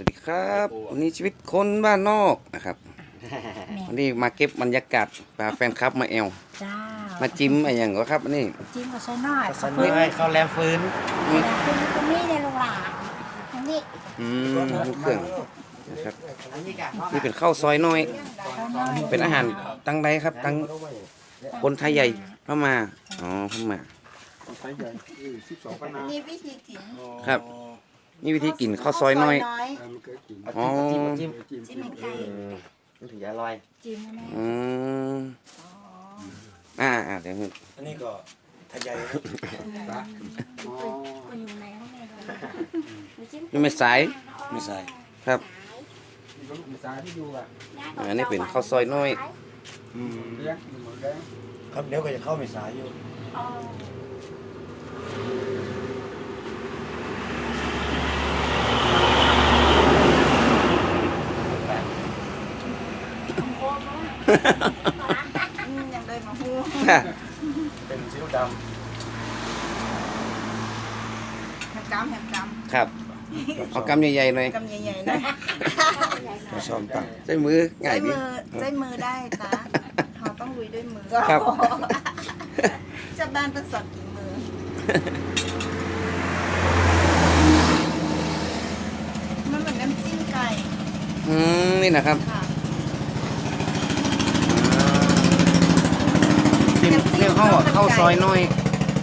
วัสดีครับวันนี้ชีวิตคนบ้านนอกนะครับแม่วันนี้มาเก็บบรรยากาศพาแฟนคลับมาแอลเจ้ามาจิ้มอะไรอย่างก็ครับอันนี่จิ้มกับใช้น้อยสนุกให้เขาแลมฟื้นคุณตรงนี้ในโรงหลานตรงนี้อืมเครื่องนะครับนี่เป็นข้าวซอยน้อยเขาน้อย เป็นอาหารตั้งใดครับตั้งคนไทยใหญ่พม่าอ๋อพม่านี่วิธีกินครับ นี่วิธีกินข้าวซอยน้อย อ๋อ จิ้มจิ้มจิ้มแมงไก่มันถึงจะอร่อยจิ้มนะแม่อืมอ่าอ่าเดี๋ยวอันนี้ก็ทะยายคุณอยู่ในห้องในเลยจิ้มนี่ไม่สาย ไม่ใส่ครับอันนี้เป็นข้าวซอยน้อยครับเดี๋ยวก็จะเข้าไม่สายอยู่ อ๋อ อืมยังเลยมาฮู้เป็นซีอิ๊วดแฮมกำแฮมกครับเอากำใหญ่ๆหน่อยำกำใหญ่ๆนะำช้อนตักใช้มือง่าใช้ยดี มือใช้มือได้จ้ะเราต้องลุยด้วยมือครับ จะบ้านต้องสอนกี่มือมันเหมือนน้ำจิ้มไก่อืมนี่นะครับ ค่ะ จิ้ม เรียกข้าวข้าวซอยน้อย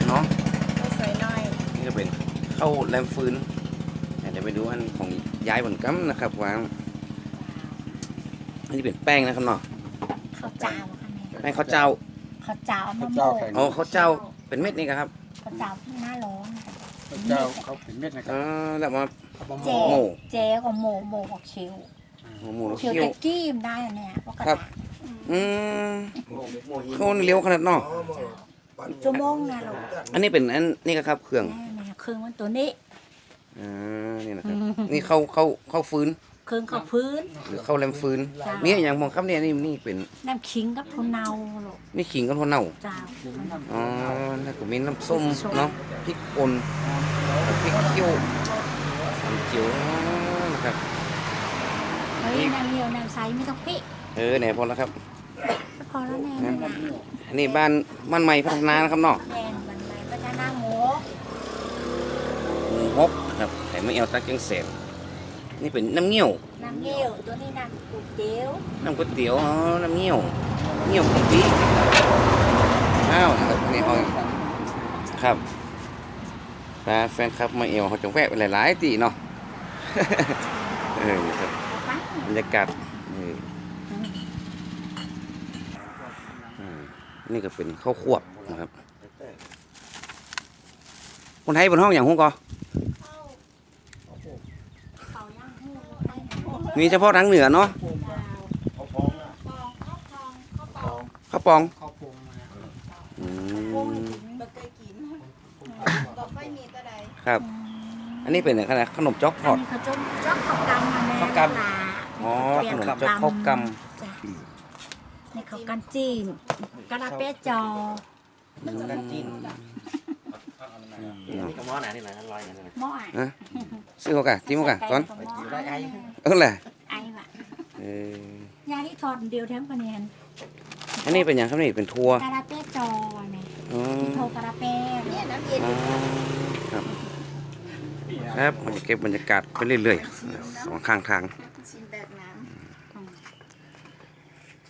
เนาะข้าวสวยน้อยนี่ก็เป็นข้าวแรมฟืนเดี๋ยวไปดูอันของยายบนกัมนะครับวางอันนี้เป็นแป้งนะครับเนาะข้าวเจ้าค่ะแม่แป้งข้าวเจ้าข้าวเจ้าน้ำโมอ๋อข้าวเจ้าเป็นเม็ดนี่ครับข้าวเจ้าที่หน้าร้อนเจ้าเขาเป็นเม็ดนะครัอ่บาแล้วมาเจโม่ เจกับโมโมกับเชียวหมูแล้วเชียวเคี่ยวตะกี้มได้อะเนี่ยปกครัติบ อืมข้าวเลี้ยวขนาดเนาะชั่วโมงนะลูกอันนี้เป็นอันนี่ก็ครับเครื่องแม่แม่เครื่องมันตัวนี้อ่านี่นะครับ นี่ข้าวข้าวข้าวฟืนเครื่องข้าวพื้น หรือข้าวแรมฟืนจ้ะ นี่อย่างมองครับเนี่ยนี่นี่เป็นน้ำขิงกับทุนเนาลูกนี่ขิงกับถั่วเน่าเจ้า อ๋อแล้วก็มีน้ำส้ม เนาะพริกป่นพริกเขียวน้ำเจียวนะครับเฮ้ยน้ำเหนียวน้ำใสไม่ต้องพริกเออเนี่ยพอแล้วครับ พอแล้วแน่นั่นน่ะอันนี้บ้านบ้านใหม่พัฒนานะครับเนาะแม่นมันไหนพัฒนาหมูงบนะครับแต่ไม่เอาตักจังเสร็จนี่เป็นน้ำเงี้ยว น้ำเงี้ยวตัวนี้น้ำก๋วยเตี๋ยวน้ำก๋วยเตี๋ยวอ๋อน้ำเงี้ยวเงี้ยวกะปิอ้าวนะครับนี่เอาครับถ้าแฟนคลับมาเอวเขาจะแวะไปหลายๆตีเนาะเออนี่ครับปั้งบรรยากาศนี่อ่า นี่ก็เป็นข้าวควบนะครับคนไทยบนห้องอย่างห้องกอเขาย่างหูมีเฉพาะทางเหนือเนาะเขาพร้อมนะข้าวปองข้าวปรุงนะอืมบ่เคยกินบ่ค่อยมีก็ได้ครับ อันนี้เป็นขนาดขนมจ๊อกทอดอันนี้เขาจมจ๊อกข้าวกำมาแม่ข้าวกำลาอ๋อขนมจ๊อกข้าวกจ้ะนี่ เขากันจีนกระดาษเป๊ะจอกันจิ้นำนี่ก็หม้อไหนนี่แหละอร่อยนะหม้ออะซื้อเขากะจิ้มเขากะก่อนไปจิ้มได้ไอ้เออแหละไอ้ว่ะเออยาที่ทอดเดียวแถมคะแนน อันนี้เป็นอย่างครับนี่เป็นทัวกระดาษเป๊ะจอเนี่ยอ๋อที่โทรกระดาษเป๊ะเนี่ยน้ำเย็นอ๋อครับครับมันจะเก็บบรรยากาศไปเรื่อยๆสองข้างทาง ชิมแบบ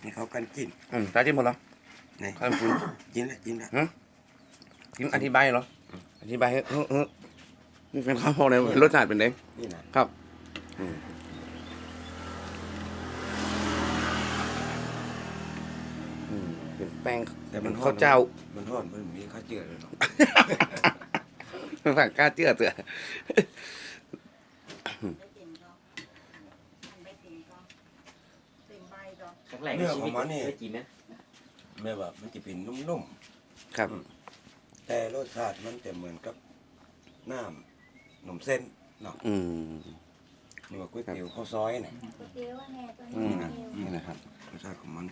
น้นี่เขากันจิ้นอืมตาจิ้มหมดแล้วไหนข้าวคุณจิ้นละจิ้นละจิ้มอธิบายเหรอ อธิบายเฮ้ยเฮ้ยเฮ้ยนี่เป็นข้าวพอเลยรสชาติเป็นไงนี่นะครับอืมอืมเป็นแป้งแต่มันข้าวเจ้า มันทอดมันมีข้าวเจือเลยเนาะฝั่งกล้าเจือเตือำไม่เต็มก็ไม่เต็มก็เต็มใบก็ ค รั้งแรกในชีวิตเคยกินนะแม่ว่ามันจะเป็นนุ่มครับ ๆ แต่รสชาติมันจะเหมือนกับน้ำนมเส้นเนาะอืม นี่ว่าก๋วยเตี๋ยวข้าวซอยเนี่ยก๋วยเตี๋ยวแน่ตัวอืนี้มเดียวนี่นะครับ รสชาติของมัน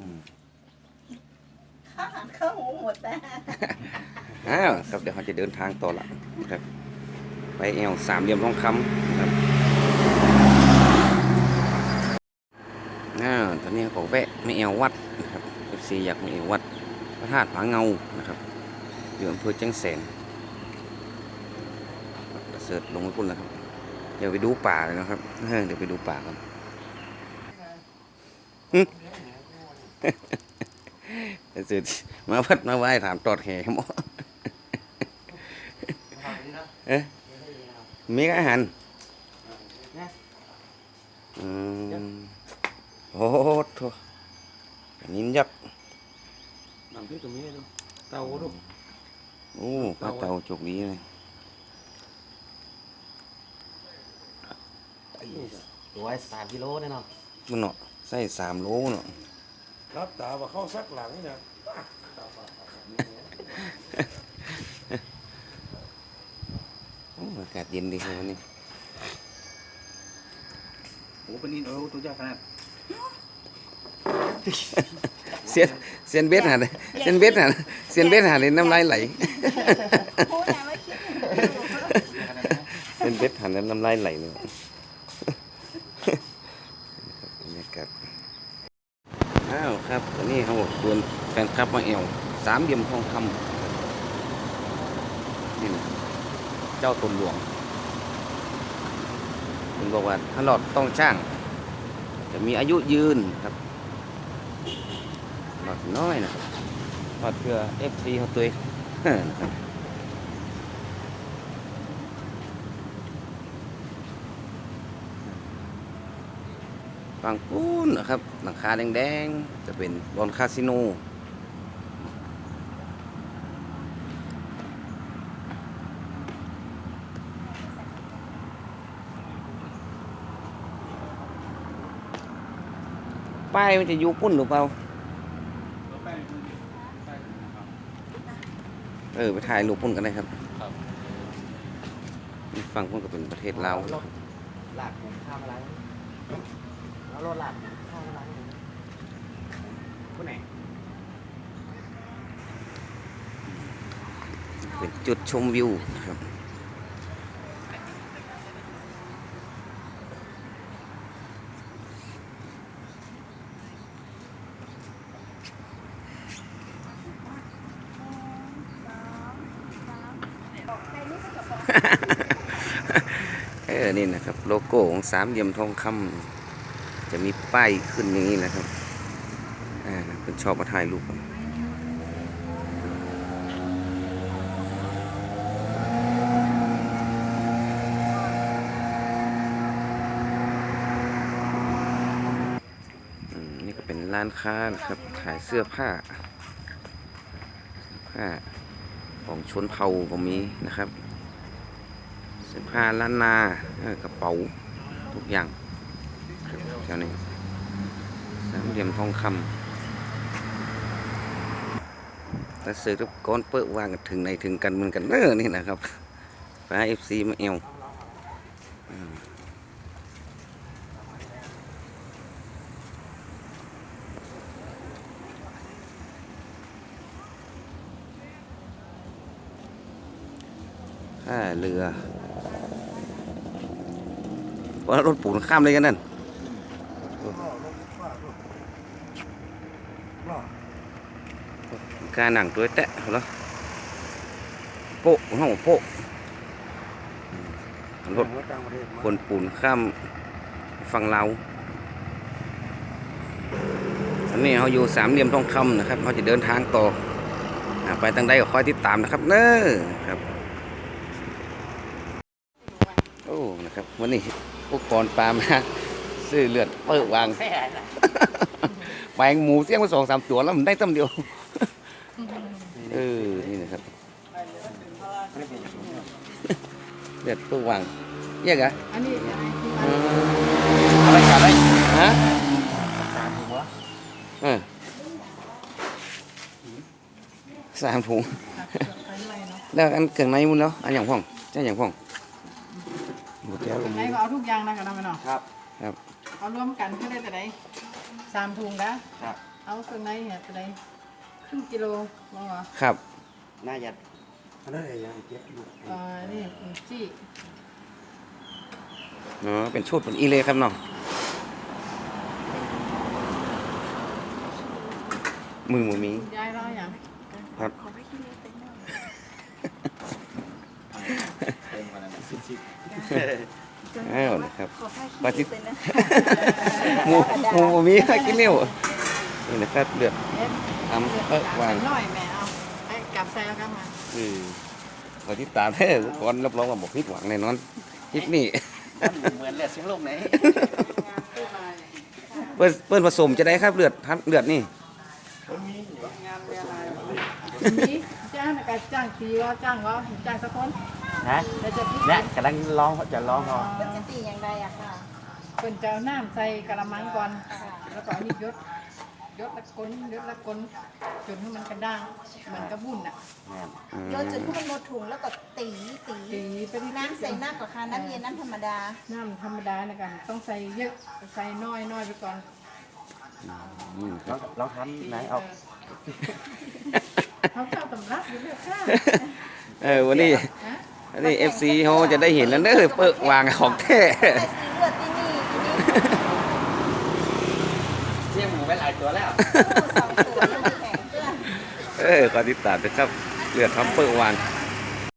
อืมข้าวหันข้าวหมูหมดแล้วอ้าวครับเดี๋ยวเราจะเดินทางต่อละครับ ไปแอวสามเหลี่ยมทองคำนะครับ ไม่เอววัดนะครับ FC อยากไม่เอววัดพระธาตุผาเงานะครับอยู่อำเภอจังแสนเสิร์ชลงไปพุ่นแล้วครับ เดี๋ยวไปดูป่าเลยนะครับเออเดี๋ยวไปดูป่ากันเสิร์ชมาพัดมาไหว้ถามตอดแห่หมอเอ๊ะมีอาหารอืมโอ้โห นนี้ยักษ์น้ำพริกตรงนี้ดูเตาดูโอ้ปลาเต่าจุกนี้เลยตัวสามกิโลแน่นอนมันเนาะใส่สามโลเนาะรับตาว่าเข้าซักหลังนี่นะโอ้อากาศเย็นดีครับวันนี้โอ้เป็นนี่โอ้ตัวใหญ่ขนาด เสียนเสียนเบ็ดหันเสียนเบ็ดหันเสียนเบ็ดหันเลยน้ำลายไหลพูดนะว่าคิดเสียนเบ็ดหันแล้วน้ำลายไหลเลยบรรยากาศอ้าวครับวันนี้เขาบอกชวนแฟนคลับมาเอวสามเหลี่ยมทองคำนี่นะเจ้าตนหลวงคุณบอกว่าถ้าหลอดต้องช่าง จะมีอายุยืนครับ หลอดน้อยนะครับหลอดเพื่อเอฟซีของตัวเองนะครับฝั่งปูนนะครับ หลังคาแดงๆ จะเป็นบอลคาสิโนป้ายมันจะอยู่ปุ้นหรือเปล่า เออไปถ่ายรูปปุ้นกันได้ครับนี่ฝั่งปุ้นก็เป็นประเทศลาวหลากผมข้ามอะไรแล้วรถหลากข้ามอะไรคนไหนเป็นจุดชมวิวนะครับ เออนี่นะครับ โลโก้ของสามเหลี่ยมทองคำจะมีป้ายขึ้นอย่างนี้นะครับอ่าเป็นชอบมาถ่ายรูปนอืมนี่ก็เป็นร้านค้านะครับขายเสื้อผ้าผ้าของชนเผ่าก็มีนะครับ สื้อผ้าล้านนากระเป๋าทุกอย่างแถวนี้สามเหลี่ยมทองคำแต่สือทุกก้อนเปิดวางถึงในถึงกันเหมือนกันเนอนี่นะครับฟ้าเอฟซีมาเอวค่าเรือ พราะรถปูนข้ามเลยกันนั่นการหนังตัวแตะเหรอโป๊ะห้องโป๊ะรถคนปูนข้ามฝั่งเราอันนี้เขาอยู่สามเหลี่ยมทองคำนะครับเขาจะเดินทางต่อไปทางใดก็คอยติดตามนะครับเน้อครับ โอ้ นะครับวันนี้อุปกรณ์ปลามาซื้อเลือดเปิดวางแปลงหมูเสี้ยงมาสองสามตัวแล้วมันได้ตั้มเดียวเออนี่นะครับเด็ดตัววางเยี่ยกะอันนี้อะไรอะไรกันอะไรฮะเออสามถุงแล้วอันเกิงในมุนแล้วอันอย่างพ่องเจ้าอย่างพ่อง หมดแล้วไหนก็เอาทุกอย่างนะกันนะแม่เนาะครับ ครับเอารวมกันก็ได้แต่ไหนสามถุงนะครับ เอาเครื่องในเนี่ยแต่ไหนครึ่งกิโลบ่วะครับน่าจะอันนั้นอะไรอย่างเงี้ยลูกเอ่อนี่จี้เนาะเป็นชุดเป็นอีเลยครับเนาะมือหมูมีคุณยายเราอย่างครับ ขอให้กินเลยเต็มหน่อย เต็มกว่านั้น สิบสิบอ้าวนะครับขอให้กินปาจิตเต็มนะหมูหมูหมูมีให้กินเร็วนี่นะครับเลือดเอ็ดทำเออวางหน่อยแม่เอาให้กลับแซวกันมาอือขอติดตามเด้อก่อนรับรองว่าบ่ผิดหวังแน่นอนคลิปนี้เหมือนเลือดเสียงลมไหนเปิ้นเปิ้นผสมจะได้ครับเลือดพันเลือดนี่นี้จ้างนะการจ้างทีว่าจ้างว่าจ้างสักคน นะแล้วจะพิเนี่ยกำลังร้องจะร้องพอเป็นจะตีอย่างไรอะค่ะเป็นเจ้าน้ำใส่กระมังก่อนแล้วก็เอานี่ยศยศละกลยศละกลจนให้มันกระด้างเหมือนกระบุ่นอะอืมโยนจนให้มันหมดถุงแล้วก็ตีตีตีไปที่น้ำใส่น้ำกับค่ะน้ำเย็นน้ำธรรมดา น้ำธรรมดานะกันต้องใส่เยอะใส่น้อยน้อยไปก่อนอืมลองลองทำไหนเอาเขาเข้าตำรับอยู่เลยค่ะเออวันนี้ ฮะ อันนี้ FC เขาจะได้เห็นแล้วเด้อเปิกวางของแท้แต่สีเลือดที่นี่ที่นี่เสี่ยงหมูไปหลายตัวแล้วสองตัวยังไม่แข็งเพื่อนเออขอติดตามด้วยครับเลือดทำเปิกวางค